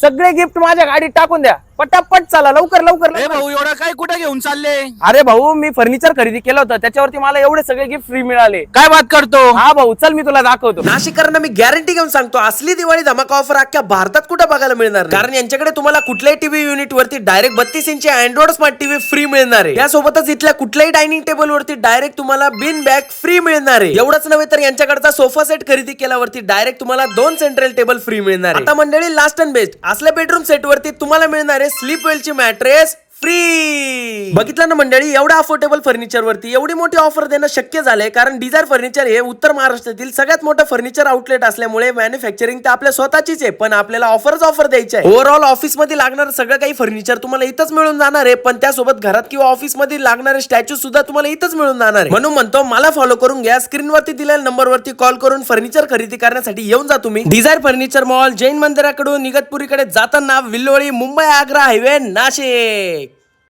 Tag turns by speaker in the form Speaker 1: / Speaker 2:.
Speaker 1: सगळे गिफ्ट माझ्या गाडीत टाकून द्या. पटापट चला लवकर लवकर
Speaker 2: ए
Speaker 1: लवकर.
Speaker 2: भाऊ एवढा काय कुठे घेऊन चालले?
Speaker 1: अरे भाऊ मी फर्निचर खरेदी केलं होतं. त्याच्यावरती मला एवढे सगळे गिफ्ट फ्री मिळाले.
Speaker 2: काय बात करतो?
Speaker 1: हा भाऊ चल मी तुला दाखवतो.
Speaker 3: नाशिककरांना मी गॅरंटी घेऊन सांगतो असली दिवाळी धमाका ऑफर अख्ख्या भारतात कुठे बघायला मिळणार नाही. कारण यांच्याकडे तुम्हाला कुठल्याही टीव्ही युनिट वरती डायरेक्ट बत्तीस इंची अँड्रॉइड स्मार्ट टीव्ही फ्री मिळणार आहे. त्यासोबतच इथल्या कुठल्याही डायनिंग टेबल वरती डायरेक्ट तुम्हाला बिन बॅग फ्री मिळणार आहे. एवढंच नव्हे तर यांच्याकडचा सोफा सेट खरेदी केल्यावरती डायरेक्ट तुम्हाला दोन सेंट्रल टेबल फ्री मिळणार आहे. आता मंडळी लास्ट अँड बेस्ट असल्या बेडरूम सेट वरती तुम्हाला मिळणार आहे स्लीप वेलची मॅट्रेस फ्री बघितलं ना मंडळी एवढ्या अफोर्डेबल फर्निचर वरती एवढी मोठी ऑफर देणं शक्य झालंय कारण डिझायर फर्निचर हे उत्तर महाराष्ट्रातील सगळ्यात मोठं फर्निचर आउटलेट असल्यामुळे मॅन्युफॅक्चरिंग तर आपल्या स्वतःचीच आहे पण आपल्याला ऑफरच ऑफर द्यायची आहे ओव्हरऑल ऑफिसमध्ये लागणारं सगळं काही फर्निचर तुम्हाला इथंच मिळून जाणार आहे पण त्यासोबत घरात किंवा ऑफिसमध्ये लागणारे स्टॅच्यू सुद्धा तुम्हाला इथंच मिळून जाणार आहे. म्हणून म्हणतो मला फॉलो करून घ्या स्क्रीनवरती दिलेल्या नंबरवरती कॉल करून फर्निचर खरेदी करण्यासाठी येऊन जा तुम्ही. डिझायर फर्निचर मॉल जैन मंदिराकडून इगतपुरीकडे जाताना विल्लोळी मुंबई आग्रा हायवे नाशिक.